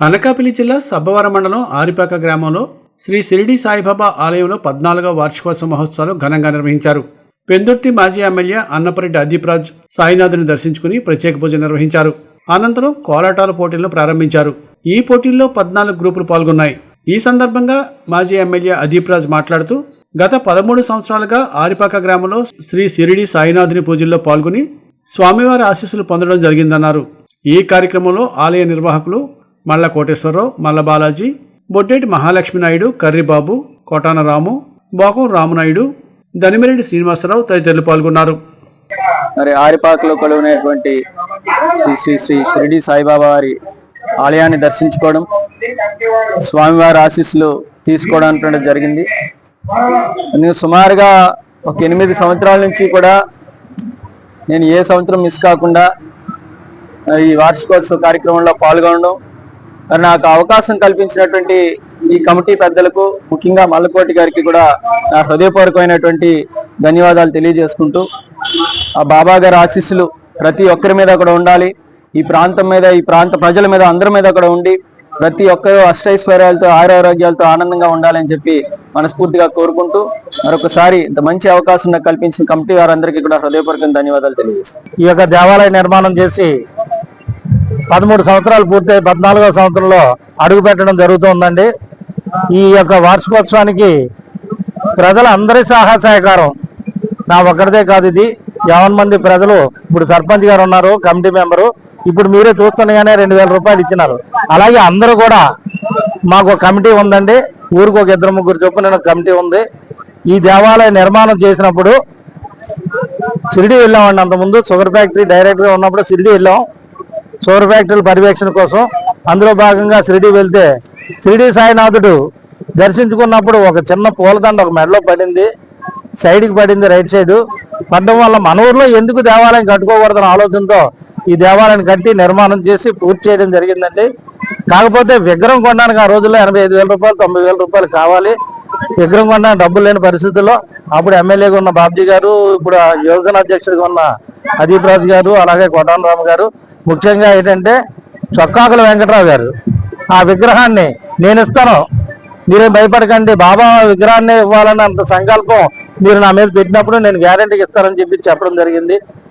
అనకాపల్లి జిల్లా సబ్బవరం మండలం ఆరిపాక గ్రామంలో శ్రీ షిరిడి సాయిబాబా ఆలయంలో పద్నాలుగవ వార్షికోత్సవ మహోత్సవాలు ఘనంగా నిర్వహించారు. పెందుర్తి మాజీ ఎమ్మెల్యే అన్నపరెడ్డి అదీప్రాజ్ సాయినాథుని దర్శించుకుని ప్రత్యేక పూజ నిర్వహించారు. అనంతరం కోలాటాల పోటీలను ప్రారంభించారు. ఈ పోటీల్లో పద్నాలుగు గ్రూపులు పాల్గొన్నాయి. ఈ సందర్భంగా మాజీ ఎమ్మెల్యే అదీప్రాజ్ మాట్లాడుతూ గత పదమూడు సంవత్సరాలుగా ఆరిపాక గ్రామంలో శ్రీ షిరిడి సాయినాథుని పూజల్లో పాల్గొని స్వామివారి ఆశీస్సులు పొందడం జరిగిందన్నారు. ఈ కార్యక్రమంలో ఆలయ నిర్వాహకులు మల్ల కోటేశ్వరరావు మల్ల బాలాజీ బొడ్డేటి మహాలక్ష్మీనాయుడు కర్రీబాబు కర్రిబాబు కోటాన రామునాయుడు రామనాయుడు దనిమిరెడ్డి శ్రీనివాసరావు తదితరులు పాల్గొన్నారు. మరి ఆరిపాకలో కొలువునేటువంటి శ్రీ శ్రీ శ్రీ షిరిడి సాయిబాబా వారి ఆలయాన్ని దర్శించుకోవడం స్వామివారి ఆశీస్సులు తీసుకోవడం జరిగింది. నేను సుమారుగా ఒక ఎనిమిది సంవత్సరాల నుంచి కూడా నేను ఏ సంవత్సరం మిస్ కాకుండా ఈ వార్షికోత్సవ కార్యక్రమంలో పాల్గొనడం మరి నాకు అవకాశం కల్పించినటువంటి ఈ కమిటీ పెద్దలకు ముఖ్యంగా మల్లకోటి గారికి కూడా నా హృదయపూర్వకమైనటువంటి ధన్యవాదాలు తెలియజేసుకుంటూ ఆ బాబా గారి ఆశీస్సులు ప్రతి ఒక్కరి మీద కూడా ఉండాలి. ఈ ప్రాంతం మీద ఈ ప్రాంత ప్రజల మీద అందరి మీద కూడా ఉండి ప్రతి ఒక్కరూ అష్టైశ్వర్యాలతో ఆరోగ్యాలతో ఆనందంగా ఉండాలని చెప్పి మనస్ఫూర్తిగా కోరుకుంటూ మరొకసారి ఇంత మంచి అవకాశం కల్పించిన కమిటీ వారందరికీ కూడా హృదయపూర్వకంగా ధన్యవాదాలు తెలియజేస్తాను ఈ యొక్క దేవాలయ నిర్మాణం చేసి పదమూడు సంవత్సరాలు పూర్తయి పద్నాలుగో సంవత్సరంలో అడుగు పెట్టడం జరుగుతుందండి. ఈ యొక్క వార్షికోత్సవానికి ప్రజల అందరి సహా సహకారం. నా ఒక్కరిదే కాదు ఇది. యావన్ మంది ప్రజలు ఇప్పుడు సర్పంచ్ గారు ఉన్నారు కమిటీ మెంబరు. ఇప్పుడు మీరే చూస్తుండగానే రెండు వేల రూపాయలు ఇచ్చినారు. అలాగే అందరూ కూడా మాకు ఒక కమిటీ ఉందండి. ఊరికి ఒక ఇద్దరు ముగ్గురు చొప్పున కమిటీ ఉంది. ఈ దేవాలయ నిర్మాణం చేసినప్పుడు షిరిడి వెళ్ళామండి. అంతకుముందు షుగర్ ఫ్యాక్టరీ డైరెక్ట్గా ఉన్నప్పుడు షిరిడి వెళ్ళాం. షుగర్ ఫ్యాక్టరీల పర్యవేక్షణ కోసం అందులో భాగంగా షిరిడి వెళ్తే షిరిడి సాయినాథుడు దర్శించుకున్నప్పుడు ఒక చిన్న పూలదండ ఒక మెడలో పడింది సైడ్కి పడింది రైట్ సైడ్ పడడం వల్ల మన ఊర్లో ఎందుకు దేవాలయం కట్టుకోకూడదన్న ఆలోచనతో ఈ దేవాలయాన్ని కట్టి నిర్మాణం చేసి పూర్తి చేయడం జరిగిందండి. కాకపోతే విగ్రహం కొనడానికి ఆ రోజుల్లో ఎనభై ఐదు వేల రూపాయలు తొంభై వేల రూపాయలు కావాలి. విగ్రహం కొనడానికి డబ్బులు లేని పరిస్థితుల్లో అప్పుడు ఎమ్మెల్యేగా ఉన్న బాబ్జీ గారు ఇప్పుడు ఆ యువజన అధ్యక్షుడిగా ఉన్న అదీప్ రాజు గారు అలాగే కోటాన్ రామ్ గారు ముఖ్యంగా ఏంటంటే చొక్కాకుల వెంకట్రావు గారు ఆ విగ్రహాన్ని నేను ఇస్తాను. మీరేం భయపడకండి బాబా విగ్రహాన్ని ఇవ్వాలన్న అంత సంకల్పం మీరు నా మీద పెట్టినప్పుడు నేను గ్యారంటీకి ఇస్తానని చెప్పి చెప్పడం జరిగింది.